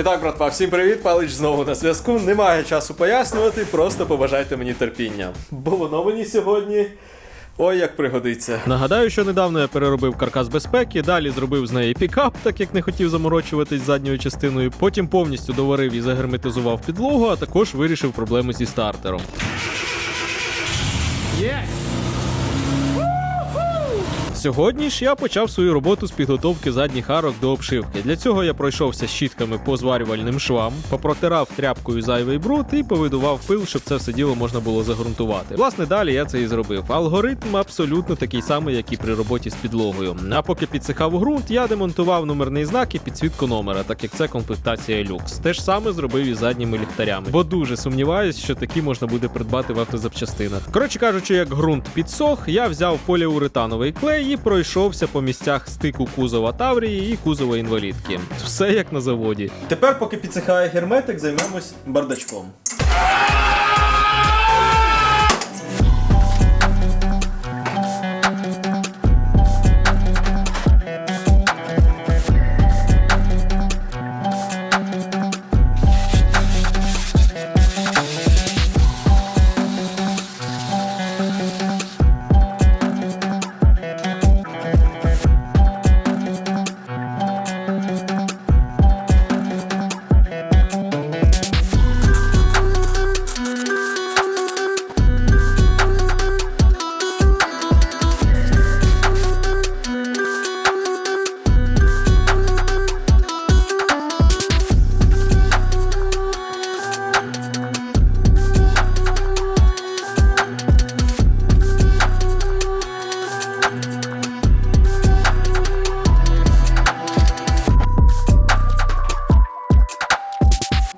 І так, братва, всім привіт, Палич знову на зв'язку. Немає часу пояснювати, просто побажайте мені терпіння. Бо воно мені сьогодні. Ой, як пригодиться. Нагадаю, що недавно я переробив каркас безпеки, далі зробив з неї пікап, так як не хотів заморочуватись задньою частиною. Потім повністю доварив і загерметизував підлогу, а також вирішив проблеми зі стартером. Сьогодні ж я почав свою роботу з підготовки задніх арок до обшивки. Для цього я пройшовся щітками по зварювальним швам, попротирав тряпкою зайвий бруд і повидував пил, щоб це все діло можна було загрунтувати. Власне, далі я це і зробив. Алгоритм абсолютно такий самий, як і при роботі з підлогою. А поки підсихав ґрунт, я демонтував номерний знак і підсвітку номера, так як це комплектація люкс. Те ж саме зробив і задніми ліхтарями, бо дуже сумніваюсь, що такі можна буде придбати в автозапчастинах. Коротше кажучи, як ґрунт підсох, я взяв поліуретановий клей і пройшовся по місцях стику кузова Таврії і кузова інвалідки. Все як на заводі. Тепер, поки підсихає герметик, займемось бардачком.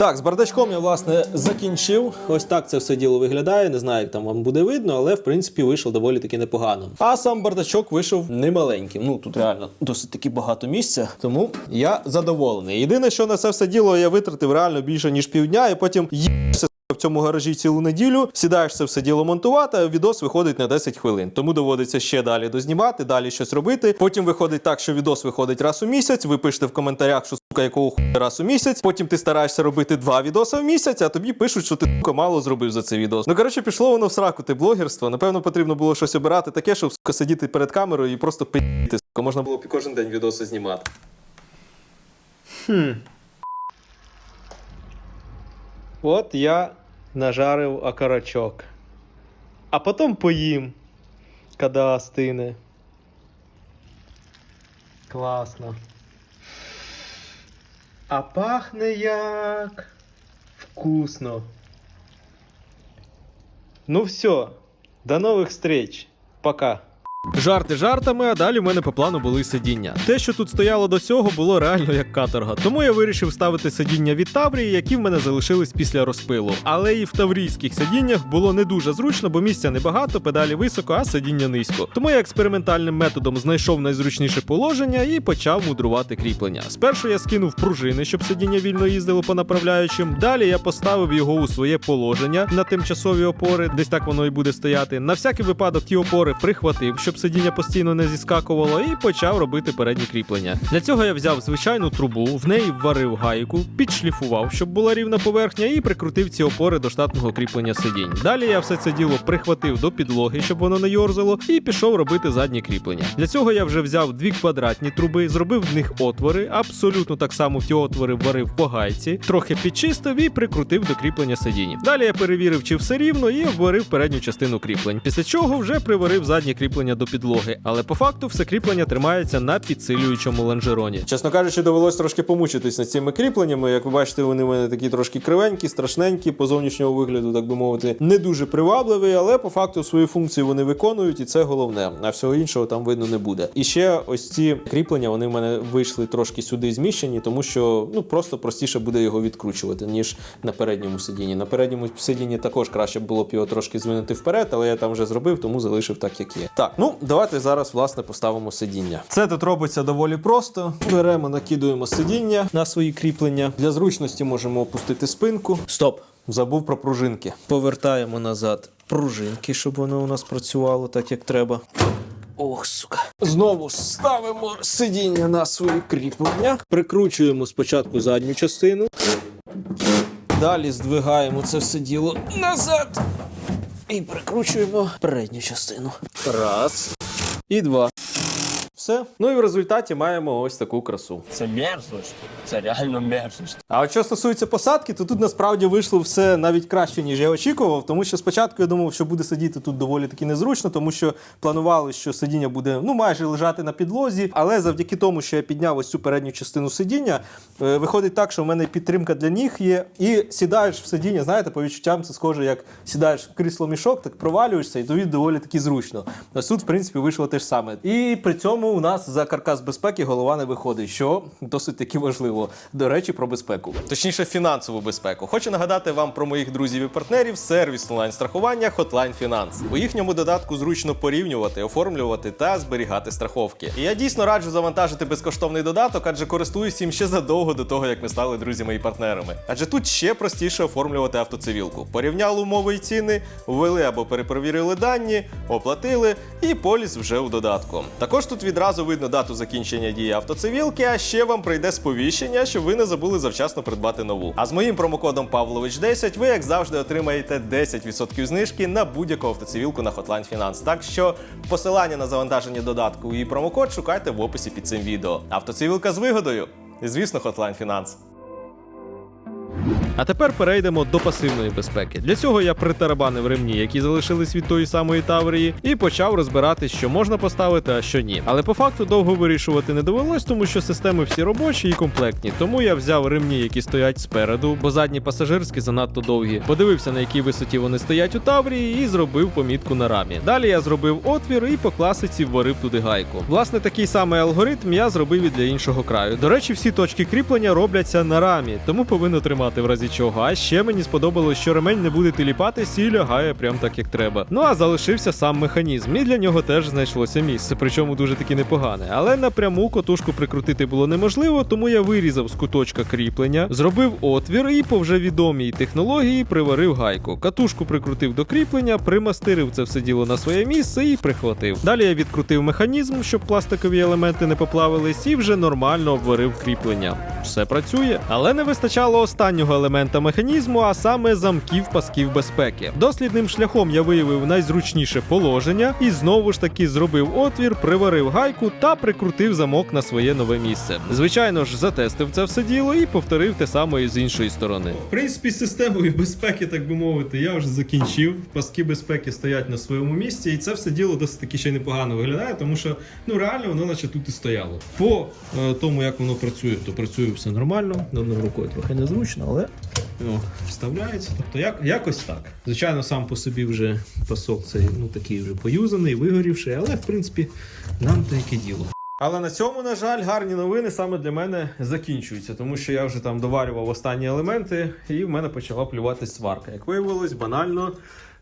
Так, з бардачком я власне закінчив. Ось так це все діло виглядає. Не знаю, як там вам буде видно, але в принципі вийшов доволі таки непогано. А сам бардачок вийшов немаленьким. Ну тут реально досить таки багато місця, тому я задоволений. Єдине, що на це все діло я витратив реально більше ніж півдня, і потім їбся цьому гаражі цілу неділю, сідаєш це все діло монтувати, а відос виходить на 10 хвилин. Тому доводиться ще далі дознімати, далі щось робити. Потім виходить так, що відос виходить раз у місяць. Ви пишете в коментарях, що сука, якого хуя раз у місяць. Потім ти стараєшся робити два відоси в місяць, а тобі пишуть, що ти сука, мало зробив за цей відос. Ну коротше, пішло воно в сраку, ти блогерство. Напевно, потрібно було щось обирати таке, щоб сука, сидіти перед камерою і просто пи***ти. Сука. Можна було б кожен день відоси знімати. Хм. От я нажарив окорочок. А потом поїм, коли остине. Класно. А пахне як вкусно. Ну все, до нових встреч. Пока. Жарти жартами, а далі в мене по плану були сидіння. Те, що тут стояло до цього, було реально як каторга. Тому я вирішив ставити сидіння від Таврії, які в мене залишились після розпилу. Але і в таврійських сидіннях було не дуже зручно, бо місця небагато, педалі високо, а сидіння низько. Тому я експериментальним методом знайшов найзручніше положення і почав мудрувати кріплення. Спершу я скинув пружини, щоб сидіння вільно їздило по направляючим. Далі я поставив його у своє положення на тимчасові опори, десь так воно і буде стояти. На всякий випадок ті опори прихватив, щоб сидіння постійно не зіскакувало, і почав робити передні кріплення. Для цього я взяв звичайну трубу, в неї вварив гайку, підшліфував, щоб була рівна поверхня, і прикрутив ці опори до штатного кріплення сидінь. Далі я все це діло прихватив до підлоги, щоб воно не йорзало, і пішов робити задні кріплення. Для цього я вже взяв дві квадратні труби, зробив в них отвори, абсолютно так само в ті отвори вварив по гайці, трохи підчистив і прикрутив до кріплення сидінь. Далі я перевірив, чи все рівно, і обварив передню частину кріплень. Після чого вже приварив заднє кріплення до підлоги, але по факту все кріплення тримається на підсилюючому лонжероні. Чесно кажучи, довелось трошки помучитись над цими кріпленнями. Як ви бачите, вони в мене такі трошки кривенькі, страшненькі, по зовнішнього вигляду, так би мовити, не дуже привабливі, але по факту свою функцію вони виконують, і це головне. А всього іншого там видно не буде. І ще ось ці кріплення вони в мене вийшли трошки сюди зміщені, тому що ну просто простіше буде його відкручувати, ніж на передньому сидінні. На передньому сидінні також краще було б його трошки звинути вперед, але я там вже зробив, тому залишив так, як є. Так, ну давайте зараз власне поставимо сидіння. Це тут робиться доволі просто. Беремо, накидуємо сидіння на свої кріплення. Для зручності можемо опустити спинку. Стоп! Забув про пружинки. Повертаємо назад пружинки, щоб воно у нас працювало так, як треба. Ох, сука. Знову ставимо сидіння на свої кріплення. Прикручуємо спочатку задню частину. Далі здвигаємо це все діло назад. І прикручуємо передню частину. Раз. І два. Все. Ну і в результаті маємо ось таку красу. Це мерзость. Це реально мерзость. А от що стосується посадки, то тут насправді вийшло все навіть краще, ніж я очікував. Тому що спочатку я думав, що буде сидіти тут доволі таки незручно, тому що планували, що сидіння буде ну майже лежати на підлозі. Але завдяки тому, що я підняв ось цю передню частину сидіння, е, виходить так, що в мене підтримка для ніг є. І сідаєш в сидіння, знаєте, по відчуттям це схоже, як сідаєш в крісло мішок, так провалюєшся, і тобі доволі таки зручно. Ось тут, в принципі, вийшло те ж саме. І при цьому у нас за каркас безпеки голова не виходить, що досить таки важливо. До речі, про безпеку. Точніше, фінансову безпеку. Хочу нагадати вам про моїх друзів і партнерів сервіс онлайн-страхування Hotline Finance. У їхньому додатку зручно порівнювати, оформлювати та зберігати страховки. І я дійсно раджу завантажити безкоштовний додаток, адже користуюсь їм ще задовго до того, як ми стали друзями і партнерами. Адже тут ще простіше оформлювати автоцивілку. Порівняли умови і ціни, ввели або перепровірили дані, оплатили, і поліс вже у додатку. Також тут відразу видно дату закінчення дії автоцивілки, а ще вам прийде сповіщення, щоб ви не забули завчасно придбати нову. А з моїм промокодом Павлович 10 ви, як завжди, отримаєте 10% знижки на будь-яку автоцивілку на Hotline Finance. Так що посилання на завантаження додатку і промокод шукайте в описі під цим відео. Автоцивілка з вигодою. І звісно, Hotline Finance. А тепер перейдемо до пасивної безпеки. Для цього я притарабанив ремні, які залишились від тої самої Таврії, і почав розбирати, що можна поставити, а що ні. Але по факту довго вирішувати не довелось, тому що системи всі робочі і комплектні. Тому я взяв ремні, які стоять спереду, бо задні пасажирські занадто довгі. Подивився, на якій висоті вони стоять у Таврії, і зробив помітку на рамі. Далі я зробив отвір і по класиці вварив туди гайку. Власне, такий самий алгоритм я зробив і для іншого краю. До речі, всі точки кріплення робляться на рамі, тому повинно тримати в разі чого. А ще мені сподобалось, що ремень не буде тіліпатись і лягає прям так, як треба. Ну а залишився сам механізм, і для нього теж знайшлося місце, причому дуже таки непогане. Але напряму котушку прикрутити було неможливо, тому я вирізав з куточка кріплення, зробив отвір і по вже відомій технології приварив гайку. Катушку прикрутив до кріплення, примастирив це все діло на своє місце і прихватив. Далі я відкрутив механізм, щоб пластикові елементи не поплавились, і вже нормально обварив кріплення. Все працює, але не вистачало останнього елемента механізму, а саме замків пасків безпеки. Дослідним шляхом я виявив найзручніше положення і знову ж таки зробив отвір, приварив гайку та прикрутив замок на своє нове місце. Звичайно ж, затестив це все діло і повторив те саме і з іншої сторони. В принципі, системою безпеки, так би мовити, я вже закінчив. Паски безпеки стоять на своєму місці, і це все діло досить таки ще непогано виглядає, тому що ну реально воно наче тут і стояло. По е, тому, як воно працює, то працює все нормально. Одною рукою трохи незручно, але ну, вставляється. Тобто як, якось так. Звичайно, сам по собі вже пасок цей ну такий вже поюзаний, вигорівший, але в принципі нам то яке діло. Але на цьому, на жаль, гарні новини саме для мене закінчуються, тому що я вже там доварював останні елементи, і в мене почала плюватись сварка. Як виявилось, банально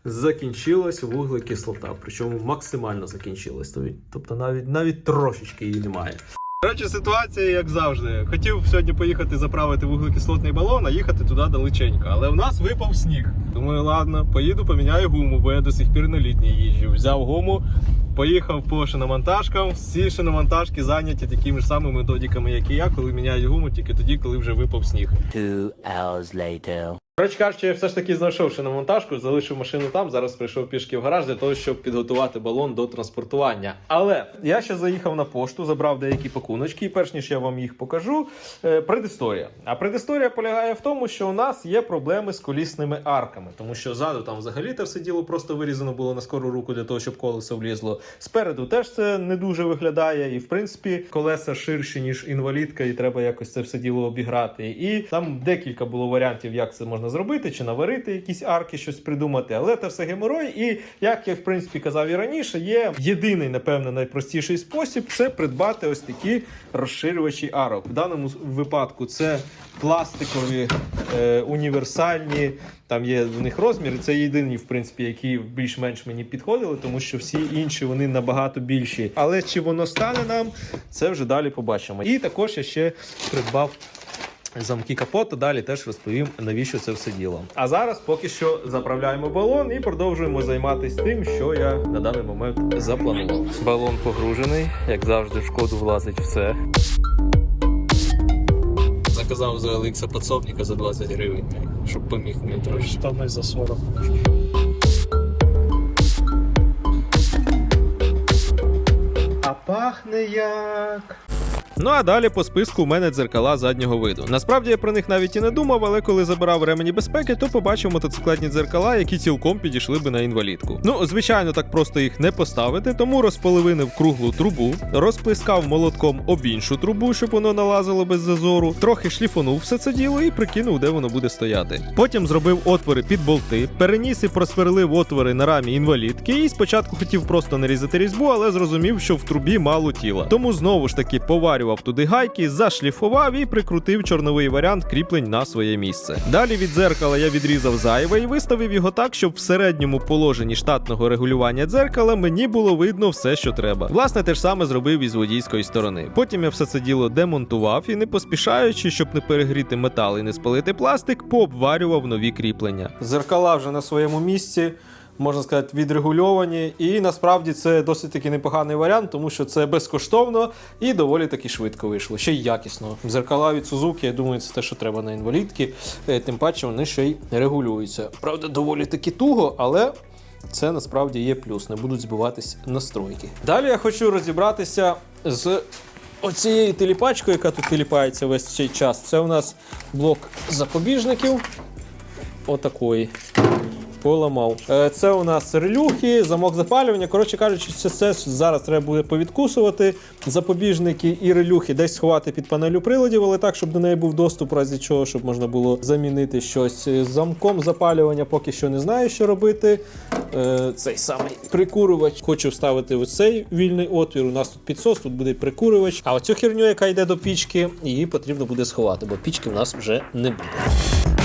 закінчилась вуглекислота. Причому максимально закінчилась. Тобто навіть навіть трошечки її немає. Коротше, ситуація як завжди. Хотів сьогодні поїхати заправити вуглекислотний балон, а їхати туди далеченько. Але в нас випав сніг. Думаю, ладно, поїду, поміняю гуму, бо я до сих пір на літній їжджу. Взяв гуму, поїхав по шиномонтажкам. Всі шиномонтажки зайняті такими ж самими методиками, як і я, коли міняють гуму, тільки тоді, коли вже випав сніг. Two hours later. Коротше кажучи, я все ж таки знайшов шиномонтажку, залишив машину там. Зараз прийшов пішки в гараж для того, щоб підготувати балон до транспортування. Але я ще заїхав на пошту, забрав деякі пакуночки, і перш ніж я вам їх покажу. е, Предісторія. А предісторія полягає в тому, що у нас є проблеми з колісними арками, тому що ззаду там взагалі те все діло просто вирізано було на скору руку для того, щоб колесо влізло. Спереду теж це не дуже виглядає, і в принципі колеса ширші ніж інвалідка, і треба якось це все діло обіграти. І там декілька було варіантів, як це можна зробити, чи наварити якісь арки, щось придумати. Але це все геморой. І як я в принципі казав і раніше, є єдиний, напевно, найпростіший спосіб це придбати ось такі розширювачі арок. В даному випадку це пластикові е, універсальні. Там є в них розміри. Це єдині, в принципі, які більш-менш мені підходили, тому що всі інші вони набагато більші. Але чи воно стане нам, це вже далі побачимо. І також я ще придбав замки капота. Далі теж розповім, навіщо це все діло. А зараз поки що заправляємо балон і продовжуємо займатися тим, що я на даний момент запланував. Балон погружений, як завжди, в шкоду влазить все. Заказав за Олекса подсобника за 20 гривень, щоб поміг мені трошки. Штани за 40. А пахне як. Ну а далі по списку у мене дзеркала заднього виду. Насправді я про них навіть і не думав, але коли забирав ремені безпеки, то побачив мотоциклетні дзеркала, які цілком підійшли би на інвалідку. Ну, звичайно, так просто їх не поставити, тому розполовинив круглу трубу, розплескав молотком об іншу трубу, щоб воно налазило без зазору, трохи шліфонув все це діло і прикинув, де воно буде стояти. Потім зробив отвори під болти, переніс і просверлив отвори на рамі інвалідки, і спочатку хотів просто нарізати різьбу, але зрозумів, що в трубі мало тіла. Тому знову ж таки поварював туди гайки, зашліфував і прикрутив чорновий варіант кріплень на своє місце. Далі від дзеркала я відрізав зайве і виставив його так, щоб в середньому положенні штатного регулювання дзеркала мені було видно все, що треба. Власне, те ж саме зробив і з водійської сторони. Потім я все це діло демонтував і, не поспішаючи, щоб не перегріти метал і не спалити пластик, пообварював нові кріплення. Зеркала вже на своєму місці можна сказати, відрегульовані. І насправді це досить таки непоганий варіант, тому що це безкоштовно і доволі таки швидко вийшло. Ще й якісно. Зеркала від Suzuki, я думаю, це те, що треба на інвалідки. Е, Тим паче вони ще й регулюються. Правда, доволі таки туго, але. Це насправді є плюс, не будуть збиватись настройки. Далі я хочу розібратися з оцією теліпачкою, яка тут теліпається весь цей час. Це у нас блок запобіжників. Отакої поламав. Е, Це у нас релюхи, замок запалювання. Коротше кажучи, це все зараз треба буде повідкусувати. Запобіжники і релюхи десь сховати під панелю приладів, але так, щоб до неї був доступ, разі чого, щоб можна було замінити щось з замком запалювання. Поки що не знаю, що робити. Е, Цей самий прикурювач. Хочу вставити ось цей вільний отвір. У нас тут підсос, тут буде прикурювач. А оцю херню, яка йде до пічки, її потрібно буде сховати, бо пічки в нас вже не буде.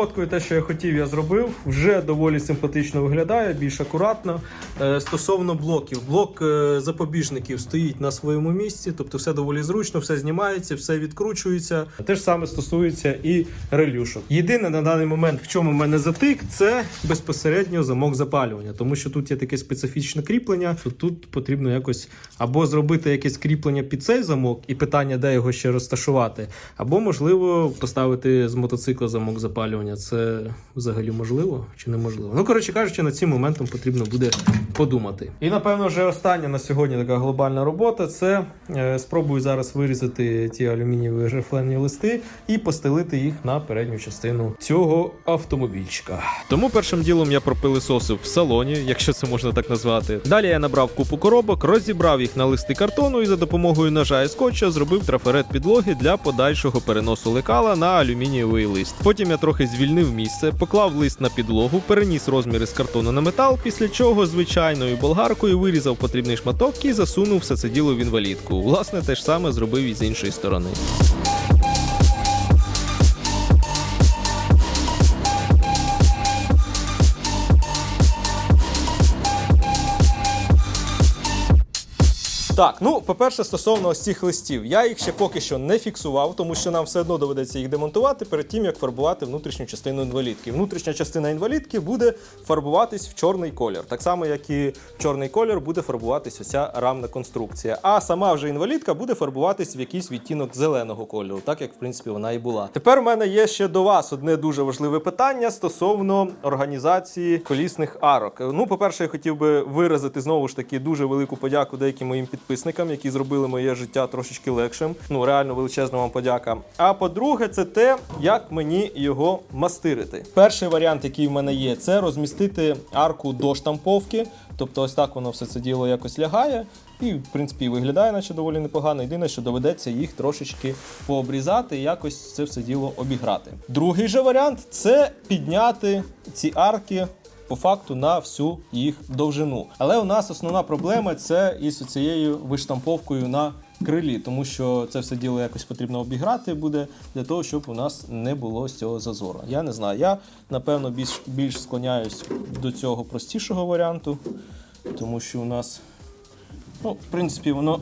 Власне, те, що я хотів, я зробив. Вже доволі симпатично виглядає, більш акуратно. Е, стосовно блоків, блок е, запобіжників стоїть на своєму місці, тобто все доволі зручно, все знімається, все відкручується. Те ж саме стосується і релюшок. Єдине на даний момент, в чому мене затик, це безпосередньо замок запалювання, тому що тут є таке специфічне кріплення, що тут потрібно якось або зробити якесь кріплення під цей замок, і питання, де його ще розташувати, або можливо поставити з мотоцикла замок запалювання. Це взагалі можливо чи неможливо? Ну, коротше кажучи, над цим моментом потрібно буде подумати. І напевно, вже остання на сьогодні така глобальна робота. Це е, спробую зараз вирізати ті алюмінієві рифленні листи і постелити їх на передню частину цього автомобільчика. Тому першим ділом я пропилисосив в салоні, якщо це можна так назвати. Далі я набрав купу коробок, розібрав їх на листи картону і за допомогою ножа і скотча зробив трафарет підлоги для подальшого переносу лекала на алюмінієвий лист. Потім я трохи звільнив місце, поклав лист на підлогу, переніс розміри з картону на метал, після чого звичайною болгаркою вирізав потрібний шматок і засунув все це діло в інвалідку. Власне, те ж саме зробив і з іншої сторони. Так, ну по-перше, стосовно ось цих листів, я їх ще поки що не фіксував, тому що нам все одно доведеться їх демонтувати перед тим, як фарбувати внутрішню частину інвалідки. Внутрішня частина інвалідки буде фарбуватись в чорний колір, так само, як і в чорний колір буде фарбуватись оця рамна конструкція. А сама вже інвалідка буде фарбуватись в якийсь відтінок зеленого кольору, так як в принципі вона і була. Тепер у мене є ще до вас одне дуже важливе питання стосовно організації колісних арок. Ну, по-перше, я хотів би виразити знову ж таки дуже велику подяку деяким моїм підписникам, які зробили моє життя трошечки легшим. Ну реально величезна вам подяка. А по-друге, це те, як мені його мастирити. Перший варіант, який в мене є, це розмістити арку до штамповки. Тобто, ось так воно все це діло якось лягає, і, в принципі, виглядає, наче доволі непогано. Єдине, що доведеться їх трошечки пообрізати і якось це все діло обіграти. Другий же варіант це підняти ці арки по факту на всю їх довжину. Але у нас основна проблема це із цією виштамповкою на крилі, тому що це все діло якось потрібно обіграти буде для того, щоб у нас не було з цього зазору. Я не знаю. Я напевно більш, більш склоняюсь до цього простішого варіанту, тому що у нас, ну, в принципі, воно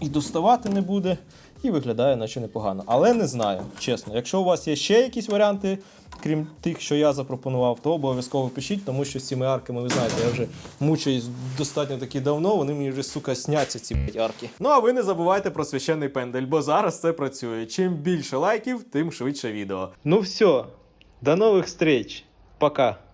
і доставати не буде. І виглядає наче непогано. Але не знаю, чесно. Якщо у вас є ще якісь варіанти, крім тих, що я запропонував, то обов'язково пишіть, тому що з цими арками, ви знаєте, я вже мучаюсь достатньо таки давно, вони мені вже, сука, сняться ці арки. Ну а ви не забувайте про священний пендель, бо зараз це працює. Чим більше лайків, тим швидше відео. Ну все, до нових встреч. Пока.